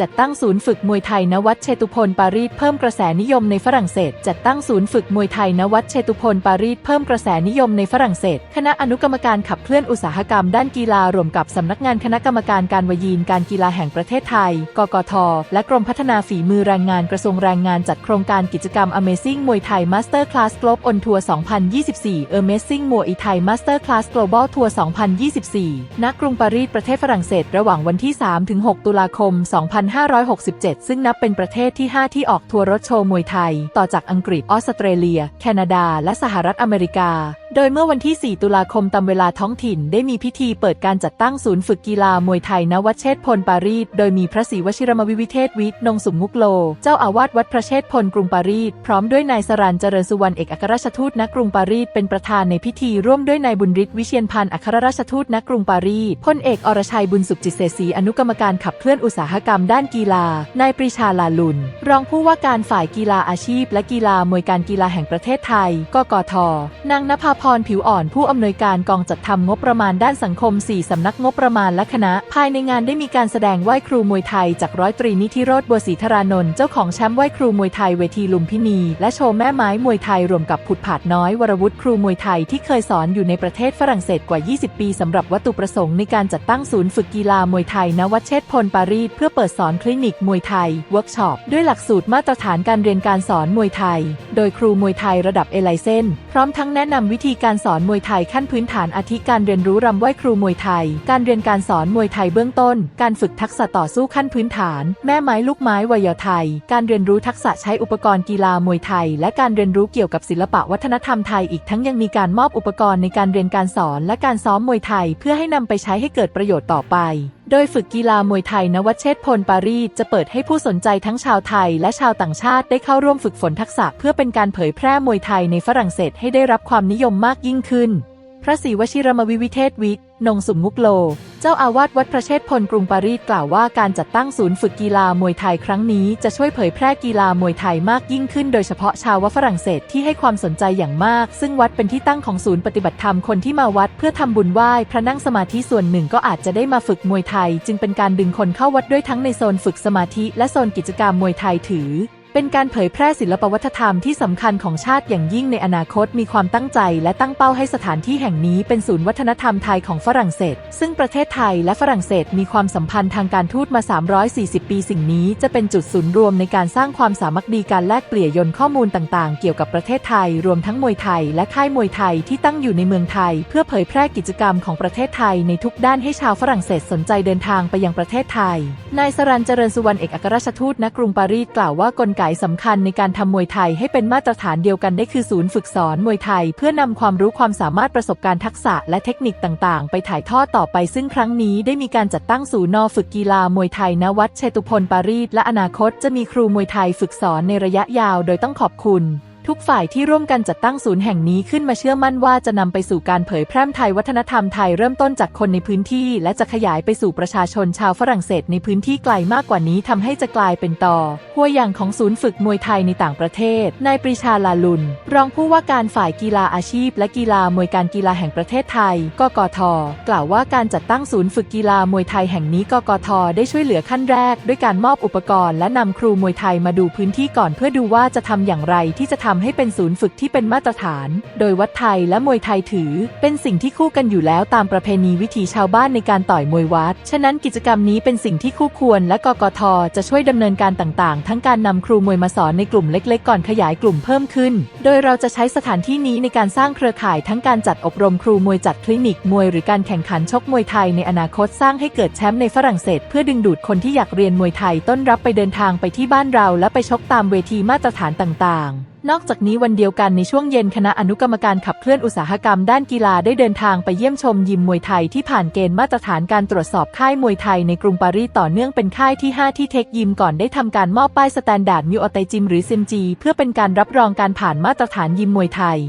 จัดตั้งศูนย์ฝึกมวยไทยณวัดเชตุพนปารีสเพิ่มกระแสนิยมในฝรั่งเศส จัดตั้งศูนย์ฝึกมวยไทยณวัดเชตุพนปารีสเพิ่มกระแสนิยมในฝรั่งเศส คณะอนุกรรมการขับเคลื่อนอุตสาหกรรมด้านกีฬารวมกับสำนักงานคณะกรรมการการวยีนการกีฬาแห่งประเทศไทย กกท และกรมพัฒนาฝีมือแรงงานกระทรวงแรงงานจัดโครงการกิจกรรม Amazing มวยไทย Master Class Globe on Tour 2024 Amazing มวยไทย Master Class Global Tour 2024 ณ กรุงปารีสประเทศฝรั่งเศส ระหว่างวันที่ 3-6 ตุลาคม2567 ซึ่งนับเป็นประเทศที่ 5 ที่ออกทัวร์รถโชว์มวยไทย ต่อจากอังกฤษ ออสเตรเลีย แคนาดา และสหรัฐอเมริกา โดยเมื่อวันที่ 4 ตุลาคมตามเวลาท้องถิ่นได้มีพิธีเปิดการจัดตั้งศูนย์ฝึกกีฬามวยไทยณวัดเชษพลปารีส โดยมีพระศรีวชิรมวิวิเทศวิทย์นงสุมมุกโล เจ้าอาวาสวัดพระเชษพลกรุงปารีส พร้อมด้วยนายสรันเจริญสุวรรณเอกอัครราชทูตณกรุงปารีสเป็นประธานในพิธีร่วมด้วยนายบุญฤทธิ์วิเชียนพันธ์อัครราชทูตณกรุงปารีสพลเอกอรชัยบุญสุขจิตเสศีอนุกรรมการขับเคลื่อนอุตสาหกรรมด้านกีฬานายปรีชาลาลุน รองผู้ว่าการฝ่ายกีฬาอาชีพ และกีฬามวยการกีฬาแห่งประเทศไทย กกท นางนภาพรผิวอ่อนผู้อำนวยการกองจัดทำงบประมาณด้านสังคม 4 สำนักงบประมาณและคณะ ภายในงานได้มีการแสดงไหว้ครูมวยไทยจากร้อยตรีนิธิโรธบัวศรีธารานนท์เจ้าของแชมป์ไหว้ครูมวยไทยเวทีลุมพินี และโชว์แม่ไม้มวยไทยรวมกับผุดผาดน้อยวรวุฒิครูมวยไทยที่เคยสอนอยู่ในประเทศฝรั่งเศสกว่า 20 ปีสำหรับวัตถุประสงค์ในการจัดตั้งศูนย์ฝึกกีฬามวยไทยณวัดเชษพลปารีสเพื่อเปิดสอนคลินิกมวยไทยเวิร์กช็อปด้วยหลักสูตรมาตรฐานการเรียนการสอนมวยไทย โดยครูมวยไทยระดับเอไลเซนพร้อมทั้งแนะนำวิธีีการสอนมวยไทยขั้นพื้นฐานอาทิการเรียนรู้รำไหว้ครูมวยไทย การเรียนการสอนมวยไทยเบื้องต้น การฝึกทักษะต่อสู้ขั้นพื้นฐาน แม่ไม้ลูกไม้วัยไทย การเรียนรู้ทักษะใช้อุปกรณ์กีฬามวยไทย และการเรียนรู้เกี่ยวกับศิลปะวัฒนธรรมไทยอีกทั้งยังมีการมอบอุปกรณ์ในการเรียนการสอนและการซ้อมมวยไทย เพื่อให้นำไปใช้ให้เกิดประโยชน์ต่อไปโดยฝึกกีฬามวยไทยนวัชเชษพลปารีสจะเปิดให้ผู้สนใจทั้งชาวไทยและชาวต่างชาติได้เข้าร่วมฝึกฝนทักษะเพื่อเป็นการเผยแพร่มวยไทยในฝรั่งเศสให้ได้รับความนิยมมากยิ่งขึ้น พระศรีวชิรมวิวิเทศวิทย์นงสุมมุกโล เจ้าอาวาสวัดพระเชษฐพลกรุงปารีสกล่าวว่าการจัดตั้งศูนย์ฝึกกีฬามวยไทยครั้งนี้จะช่วยเผยแพร่กีฬามวยไทยมากยิ่งขึ้นโดยเฉพาะชาวฝรั่งเศสที่ให้ความสนใจอย่างมาก ซึ่งวัดเป็นที่ตั้งของศูนย์ปฏิบัติธรรมคนที่มาวัดเพื่อทำบุญไหว้พระนั่งสมาธิส่วนหนึ่งก็อาจจะได้มาฝึกมวยไทย จึงเป็นการดึงคนเข้าวัดด้วยทั้งในโซนฝึกสมาธิและโซนกิจกรรมมวยไทยถือ เป็นการเผยแพร่ศิลปวัฒนธรรมที่สำคัญของชาติอย่างยิ่งในอนาคตมีความตั้งใจและตั้งเป้าให้สถานที่แห่งนี้เป็นศูนย์วัฒนธรรมไทยของฝรั่งเศส ซึ่งประเทศไทยและฝรั่งเศสมีความสัมพันธ์ทางการทูตมา 340 ปีสิ่งนี้จะเป็นจุดศูนย์รวมในการสร้างความสามัคคีการแลกเปลี่ยนยนข้อมูลต่างๆ เกี่ยวกับประเทศไทย รวมทั้งมวยไทยและค่ายมวยไทยที่ตั้งอยู่ในเมืองไทย เพื่อเผยแพร่กิจกรรมของประเทศไทยในทุกด้านให้ชาวฝรั่งเศสสนใจเดินทางไปยังประเทศไทยนายสรันเจริญสุวรรณเอกอัครราชทูตณกรุงปารีสกล่าวว่ากลไกสำคัญในการทำมวยไทยให้เป็นมาตรฐานเดียวกันได้คือศูนย์ฝึกสอนมวยไทย เพื่อนำความรู้ความสามารถประสบการณ์ทักษะและเทคนิคต่างๆ ไปถ่ายทอดต่อไปซึ่งครั้งนี้ได้มีการจัดตั้งศูนย์นอฝึกกีฬามวยไทยณวัดเชตุพลปารีสและอนาคตจะมีครูมวยไทยฝึกสอนในระยะยาว โดยต้องขอบคุณ ทุกฝ่ายที่ร่วมกันจัดตั้งศูนย์แห่งนี้ขึ้นมาเชื่อมั่นว่าจะนำไปสู่การเผยแพร่ไทยวัฒนธรรมไทยเริ่มต้นจากคนในพื้นที่ และจะขยายไปสู่ประชาชนชาวฝรั่งเศสในพื้นที่ไกลมากกว่านี้ทำให้จะกลายเป็นต่อ หัวอย่างของศูนย์ฝึกมวยไทยในต่างประเทศนายปรีชาลาลุน รองผู้ว่าการฝ่ายกีฬาอาชีพ และกีฬามวยการกีฬาแห่งประเทศไทยกกท กล่าวว่าการจัดตั้งศูนย์ฝึกกีฬามวยไทยแห่งนี้กกท ได้ช่วยเหลือขั้นแรก ด้วยการมอบอุปกรณ์ และนำครูมวยไทยมาดูพื้นที่ก่อนเพื่อดูว่าจะทำอย่างไรที่จะทำให้เป็นศูนย์ฝึกที่เป็นมาตรฐาน โดยวัดไทยและมวยไทยถือ เป็นสิ่งที่คู่กันอยู่แล้วตามประเพณีวิถีชาวบ้านในการต่อยมวยวัด ฉะนั้นกิจกรรมนี้เป็นสิ่งที่คู่ควร และกกทจะช่วยดำเนินการต่างๆ ทั้งการนำครูมวยมาสอนในกลุ่มเล็ก ๆ ก่อนขยายกลุ่มเพิ่มขึ้น โดยเราจะใช้สถานที่นี้ในการสร้างเครือข่ายทั้งการจัดอบรมครูมวยจัดคลินิกมวยหรือการแข่งขันชกมวยไทยในอนาคตสร้างให้เกิดแชมป์ในฝรั่งเศส เพื่อดึงดูดคนที่อยากเรียนมวยไทยต้นรับไปเดินทางไปที่บ้านเรา และไปชกตามเวทีมาตรฐานต่าง ๆ นอกจากนี้วันเดียวกันในช่วงเย็นคณะอนุกรรมการขับเคลื่อนอุตสาหกรรมด้านกีฬาได้เดินทางไปเยี่ยมชมยิมมวยไทยที่ผ่านเกณฑ์มาตรฐานการตรวจสอบค่ายมวยไทยในกรุงปารีสต่อเนื่องเป็นค่ายที่ 5 ที่เทคยิมก่อนได้ทำการมอบป้ายสแตนดาร์ดมิวอไตจิมหรือซิมจีเพื่อเป็นการรับรองการผ่านมาตรฐานยิมมวยไทย